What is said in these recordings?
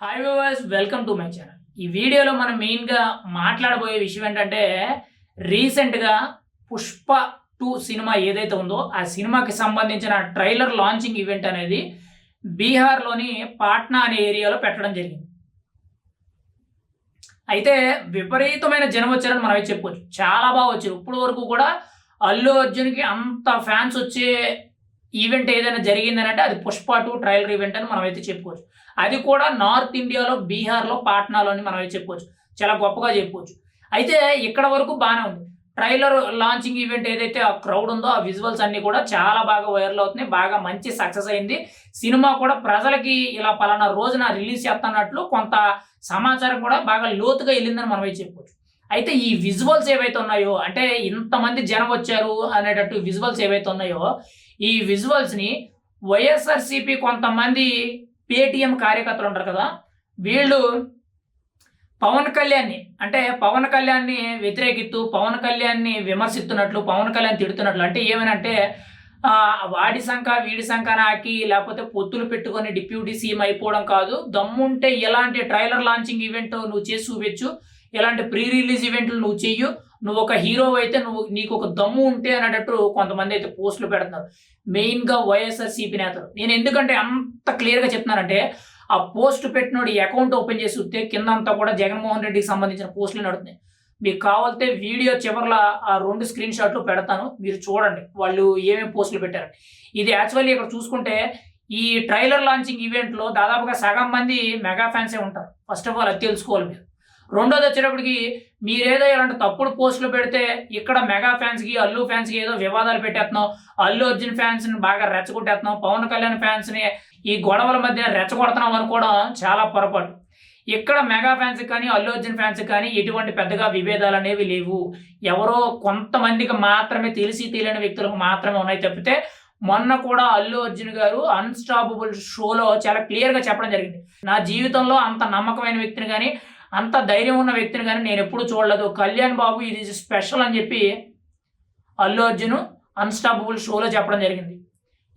Hi viewers welcome to my channel ఈ వీడియోలో మనం మెయిన్గా మాట్లాడబోయే విషయం ఏంటంటే రీసెంట్గా పుష్ప టూ సినిమా ఏదైతే ఉందో ఆ సినిమాకి సంబంధించిన ట్రైలర్ లాంచింగ్ ఈవెంట్ అనేది బీహార్లోని పాట్నా అనే ఏరియాలో పెట్టడం జరిగింది. అయితే విపరీతమైన జనం వచ్చారని మనమే చెప్పుకోవచ్చు. చాలా బాగా వచ్చారు ఇప్పటి వరకు కూడా అల్లు అర్జున్కి అంత ఫ్యాన్స్ వచ్చే ఈవెంట్ ఏదైనా జరిగిందని అంటే అది పుష్ప టూ ట్రైలర్ ఈవెంట్ అని మనం అయితే చెప్పుకోవచ్చు. అది కూడా నార్త్ ఇండియాలో బీహార్లో పాట్నాలోని మనం అయితే చెప్పుకోవచ్చు. చాలా గొప్పగా చెప్పుకోవచ్చు. అయితే ఇక్కడ వరకు బాగానే ఉంది. ట్రైలర్ లాంచింగ్ ఈవెంట్ ఏదైతే ఆ క్రౌడ్ ఉందో ఆ విజువల్స్ అన్నీ కూడా చాలా బాగా వైరల్ అవుతున్నాయి. బాగా మంచి సక్సెస్ అయింది. సినిమా కూడా ప్రజలకి ఇలా పలానా రోజున రిలీజ్ చేస్తున్నట్లు కొంత సమాచారం కూడా బాగా లోతుగా వెళ్ళిందని మనం అయితే చెప్పుకోవచ్చు. అయితే ఈ విజువల్స్ ఏవైతే ఉన్నాయో అంటే ఇంతమంది జనం వచ్చారు అనేటట్టు విజువల్స్ ఏవైతే ఉన్నాయో ఈ విజువల్స్ని వైఎస్ఆర్సిపి కొంతమంది పేటిఎం కార్యకర్తలు ఉంటారు కదా వీళ్ళు పవన్ కళ్యాణ్ని అంటే పవన్ కళ్యాణ్ని వ్యతిరేకిస్తూ పవన్ కళ్యాణ్ని విమర్శిస్తున్నట్లు పవన్ కళ్యాణ్ తిడుతున్నట్లు అంటే ఏమనంటే వాడి సంఖ వీడి సంఖ నాకి లేకపోతే పొత్తులు పెట్టుకొని డిప్యూటీ సీఎం అయిపోవడం కాదు. దమ్ముంటే ఎలాంటి ట్రైలర్ లాంచింగ్ ఈవెంట్ నువ్వు చేసి చూపించు ఇలాంటి ప్రీ రిలీజ్ ఈవెంట్లు నువ్వు చెయ్యు. నువ్వు ఒక హీరో అయితే నువ్వు నీకు ఒక దమ్ము ఉంటే అనేటట్టు కొంతమంది అయితే పోస్టులు పెడుతున్నారు. మెయిన్గా వైఎస్ఆర్ సిపి నేతలు. నేను ఎందుకంటే అంత క్లియర్గా చెప్తున్నానంటే ఆ పోస్ట్ పెట్టినోడు అకౌంట్ ఓపెన్ చేసి చూస్తే కింద అంతా కూడా జగన్మోహన్ రెడ్డికి సంబంధించిన పోస్టులు నడుతున్నాయి. మీకు కావాలితే వీడియో చివరిలో ఆ రెండు స్క్రీన్ షాట్లు పెడతాను. మీరు చూడండి వాళ్ళు ఏమేమి పోస్టులు పెట్టారు ఇది యాక్చువల్లీ ఇక్కడ చూసుకుంటే ఈ ట్రైలర్ లాంచింగ్ ఈవెంట్లో దాదాపుగా సగం మంది మెగా ఫ్యాన్సే ఉంటారు. ఫస్ట్ ఆఫ్ ఆల్ అది తెలుసుకోవాలి మీరు. రెండోది వచ్చేటప్పటికి మీరేదో ఇలాంటి తప్పుడు పోస్టులు పెడితే ఇక్కడ మెగా ఫ్యాన్స్కి అల్లు ఫ్యాన్స్కి ఏదో వివాదాలు పెట్టేస్తున్నాం అల్లు అర్జున్ ఫ్యాన్స్ని బాగా రెచ్చగొట్టేస్తున్నాం పవన్ కళ్యాణ్ ఫ్యాన్స్ని ఈ గొడవల మధ్య రెచ్చగొడుతున్నాం అనుకోవడం చాలా పొరపాటు. ఇక్కడ మెగా ఫ్యాన్స్ కానీ అల్లు అర్జున్ ఫ్యాన్స్ కానీ ఎటువంటి పెద్దగా విభేదాలు అనేవి లేవు. ఎవరో కొంతమందికి మాత్రమే తెలిసి తెలియని వ్యక్తులకు మాత్రమే ఉన్నాయి తప్పితే మొన్న కూడా అల్లు అర్జున్ గారు అన్స్టాపబుల్ షోలో చాలా క్లియర్గా చెప్పడం జరిగింది. నా జీవితంలో అంత నమ్మకమైన వ్యక్తిని కానీ అంత ధైర్యం ఉన్న వ్యక్తిని కానీ నేను ఎప్పుడు చూడలేదు. కళ్యాణ్ బాబు ఇది స్పెషల్ అని చెప్పి అల్లు అర్జున్ అన్స్టాపబుల్ షోలో చెప్పడం జరిగింది.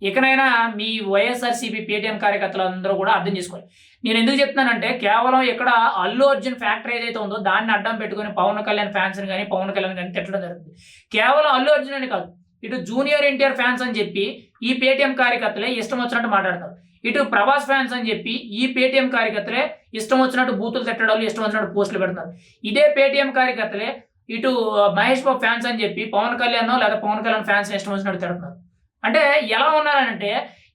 ఇకనైనా మీ వైఎస్ఆర్సీపీ పేటీఎం కార్యకర్తలు అందరూ కూడా అర్థం చేసుకోవాలి. నేను ఎందుకు చెప్తున్నానంటే కేవలం ఇక్కడ అల్లు అర్జున్ ఫ్యాక్టరీ ఏదైతే ఉందో దాన్ని అడ్డం పెట్టుకుని పవన్ కళ్యాణ్ ఫ్యాన్స్ని కానీ పవన్ కళ్యాణ్ కానీ తిట్టడం జరుగుతుంది. కేవలం అల్లు అర్జున్ అని కాదు ఇటు జూనియర్ ఎన్టీఆర్ ఫ్యాన్స్ అని చెప్పి ఈ పేటీఎం కార్యకర్తలే ఇష్టం వచ్చినట్టు మాట్లాడతారు. ఇటు ప్రభాస్ ఫ్యాన్స్ అని చెప్పి ఈ పేటీఎం కార్యకర్తలే ఇష్టం వచ్చినట్టు బూతులు తిట్టడాలు ఇష్టం వచ్చినట్టు పోస్టులు పెడుతున్నారు. ఇదే పేటీఎం కార్యకర్తలే ఇటు మహేష్ బాబు ఫ్యాన్స్ అని చెప్పి పవన్ కళ్యాణ్ లేదా పవన్ కళ్యాణ్ ఫ్యాన్స్ ఇష్టం వచ్చినట్టు తిడుతున్నారు. అంటే ఎలా ఉన్నారంటే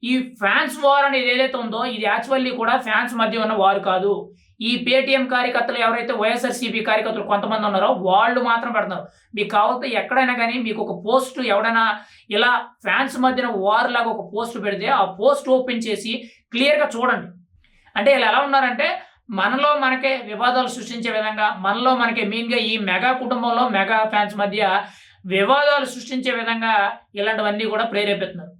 ఈ ఫ్యాన్స్ వార్ అనేది ఏదైతే ఉందో ఇది యాక్చువల్లీ కూడా ఫ్యాన్స్ మధ్య ఉన్న వారు కాదు. ఈ పేటీఎం కార్యకర్తలు ఎవరైతే వైఎస్ఆర్సీపీ కార్యకర్తలు కొంతమంది ఉన్నారో వాళ్ళు మాత్రం పెడతారు మీకు కావాలంటే ఎక్కడైనా కానీ మీకు ఒక పోస్ట్ ఎవడైనా ఇలా ఫ్యాన్స్ మధ్యన వార్ లాగా ఒక పోస్ట్ పెడితే ఆ పోస్ట్ ఓపెన్ చేసి క్లియర్గా చూడండి. అంటే వీళ్ళు ఎలా ఉన్నారంటే మనలో మనకే వివాదాలు సృష్టించే విధంగా మనలో మనకి మెయిన్గా ఈ మెగా కుటుంబంలో మెగా ఫ్యాన్స్ మధ్య వివాదాలు సృష్టించే విధంగా ఇలాంటివన్నీ కూడా ప్రేరేపిస్తున్నారు.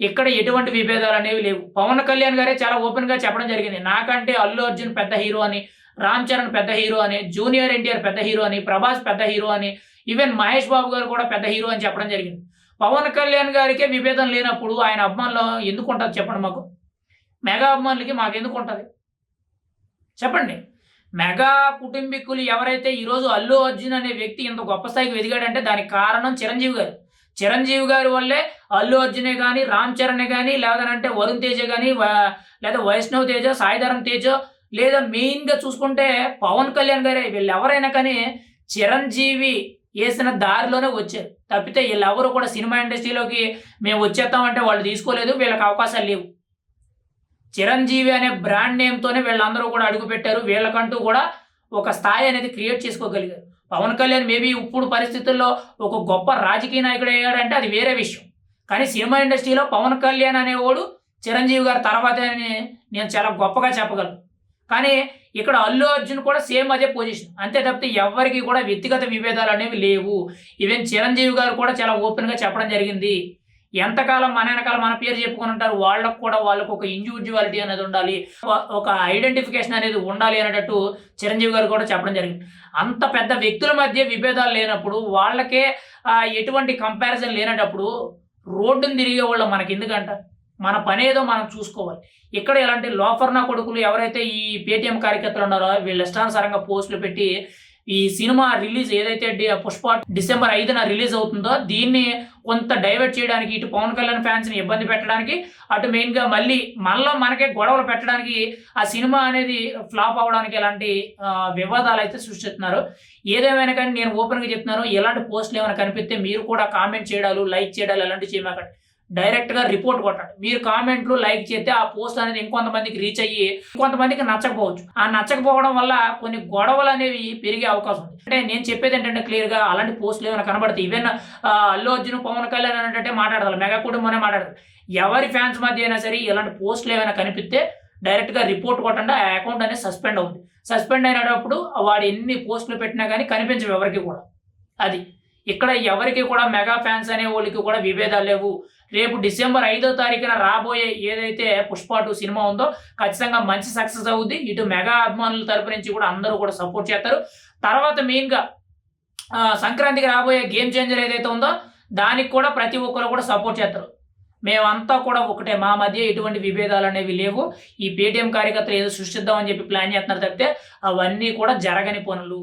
ఇక్కడ ఎటువంటి విభేదాలు అనేవి లేవు. పవన్ కళ్యాణ్ గారే చాలా ఓపెన్గా చెప్పడం జరిగింది. నాకంటే అల్లు అర్జున్ పెద్ద హీరో అని రామ్ చరణ్ పెద్ద హీరో అని జూనియర్ ఎన్టీఆర్ పెద్ద హీరో అని ప్రభాస్ పెద్ద హీరో అని ఈవెన్ మహేష్ బాబు గారు కూడా పెద్ద హీరో అని చెప్పడం జరిగింది. పవన్ కళ్యాణ్ గారికే విభేదం లేనప్పుడు ఆయన అభిమానులు ఎందుకు ఉంటుంది చెప్పండి మాకు? మెగా అభిమానులకి మాకు ఎందుకు ఉంటుంది? చెప్పండి. మెగా కుటుంబీకులు ఎవరైతే ఈరోజు అల్లు అర్జున్ అనే వ్యక్తి ఇంత గొప్ప స్థాయికి ఎదిగాడంటే దానికి కారణం చిరంజీవి గారు. చిరంజీవి గారి వల్లే అల్లు అర్జునే కానీ రామ్ చరణ్ కానీ లేదనంటే వరుణ్ తేజ కానీ లేదా వైష్ణవ్ తేజ సాయిధరం తేజ లేదా మెయిన్గా చూసుకుంటే పవన్ కళ్యాణ్ గారే. వీళ్ళు ఎవరైనా కానీ చిరంజీవి వేసిన దారిలోనే వచ్చారు. తప్పితే వీళ్ళెవరు కూడా సినిమా ఇండస్ట్రీలోకి మేము వచ్చేస్తామంటే వాళ్ళు తీసుకోలేదు వీళ్ళకి అవకాశాలు లేవు. చిరంజీవి అనే బ్రాండ్ నేమ్తోనే వీళ్ళందరూ కూడా అడుగుపెట్టారు. వీళ్ళకంటూ కూడా ఒక స్థాయి అనేది క్రియేట్ చేసుకోగలిగారు. పవన్ కళ్యాణ్ మేబీ ఇప్పుడు పరిస్థితుల్లో ఒక గొప్ప రాజకీయ నాయకుడు అయ్యాడంటే అది వేరే విషయం. కానీ సినిమా ఇండస్ట్రీలో పవన్ కళ్యాణ్ అనేవాడు చిరంజీవి గారి తర్వాతే అని నేను చాలా గొప్పగా చెప్పగలను. కానీ ఇక్కడ అల్లు అర్జున్ కూడా సేమ్ అదే పొజిషన్ అంతే తప్పితే ఎవరికి కూడా వ్యక్తిగత విభేదాలు అనేవి లేవు. ఈవెన్ చిరంజీవి గారు కూడా చాలా ఓపెన్గా చెప్పడం జరిగింది. ఎంతకాలం మన వెనకాల మన పేరు చెప్పుకొని ఉంటారు? వాళ్ళకు కూడా వాళ్ళకు ఒక ఇండివిజువాలిటీ అనేది ఉండాలి. ఒక- ఐడెంటిఫికేషన్ అనేది ఉండాలి అనేటట్టు చిరంజీవి గారు కూడా చెప్పడం జరిగింది. అంత పెద్ద వ్యక్తుల మధ్య విభేదాలు లేనప్పుడు వాళ్ళకే ఎటువంటి కంపారిజన్ లేనప్పుడు రోడ్డును తిరిగే వాళ్ళు మనకి ఎందుకంట? మన పని ఏదో మనం చూసుకోవాలి. ఇక్కడ ఇలాంటి లోఫర్నా కొడుకులు ఎవరైతే ఈ పేటీఎం కార్యకర్తలు ఉన్నారో వీళ్ళు ఇష్టానుసారంగా పోస్టులు పెట్టి ఈ సినిమా రిలీజ్ ఏదైతే పుష్ప డిసెంబర్ ఐదున రిలీజ్ అవుతుందో దీన్ని కొంత డైవర్ట్ చేయడానికి ఇటు పవన్ కళ్యాణ్ ఫ్యాన్స్ని ఇబ్బంది పెట్టడానికి అటు మెయిన్గా మళ్ళీ మనలో మనకే గొడవలు పెట్టడానికి ఆ సినిమా అనేది ఫ్లాప్ అవ్వడానికి ఇలాంటి వివాదాలు అయితే సృష్టిస్తున్నారు. ఏదేమైనా కానీ నేను ఓపెన్గా చెప్తున్నాను ఎలాంటి పోస్టులు ఏమైనా కనిపిస్తే మీరు కూడా కామెంట్ చేయడాలు లైక్ చేయడాలు ఇలాంటివి చేయమాకండి. డైరెక్ట్గా రిపోర్ట్ కొట్టండి. మీరు కామెంట్లు లైక్ చేస్తే ఆ పోస్ట్ అనేది ఇంకొంతమందికి రీచ్ అయ్యి ఇంకొంతమందికి నచ్చకపోవచ్చు. ఆ నచ్చకపోవడం వల్ల కొన్ని గొడవలు అనేవి పెరిగే అవకాశం ఉంది. అంటే నేను చెప్పేది ఏంటంటే క్లియర్గా అలాంటి పోస్టులు ఏమైనా కనబడతాయి ఈవెన్ అల్లు అర్జున్ పవన్ కళ్యాణ్ అంటే మాట్లాడదు మెగా కుటుంబమే మాట్లాడదు ఎవరి ఫ్యాన్స్ మధ్య అయినా సరే ఇలాంటి పోస్టులు ఏమైనా కనిపిస్తే డైరెక్ట్గా రిపోర్ట్ కొట్టండి. ఆ అకౌంట్ అనేది సస్పెండ్ అవుతుంది సస్పెండ్ అయినప్పుడు వాడు ఎన్ని పోస్టులు పెట్టినా కానీ కనిపించవు ఎవరికి కూడా. అది. ఇక్కడ ఎవరికి కూడా మెగా ఫ్యాన్స్ అనే వాళ్ళకి కూడా విభేదాలు లేవు. రేపు డిసెంబర్ ఐదో తారీఖున రాబోయే ఏదైతే పుష్ప టూ సినిమా ఉందో ఖచ్చితంగా మంచి సక్సెస్ అవుద్ది. ఇటు మెగా అభిమానుల తరపు నుంచి కూడా అందరూ కూడా సపోర్ట్ చేస్తారు. తర్వాత మెయిన్గా సంక్రాంతికి రాబోయే గేమ్ చేంజర్ ఏదైతే ఉందో దానికి కూడా ప్రతి ఒక్కరు కూడా సపోర్ట్ చేస్తారు. మేమంతా కూడా ఒకటే మా మధ్య ఎటువంటి విభేదాలు అనేవి లేవు. ఈ పేటీఎం కార్యకర్తలు ఏదో సృష్టిద్దామని చెప్పి ప్లాన్ చేస్తున్నారు తప్పితే అవన్నీ కూడా జరగని పనులు.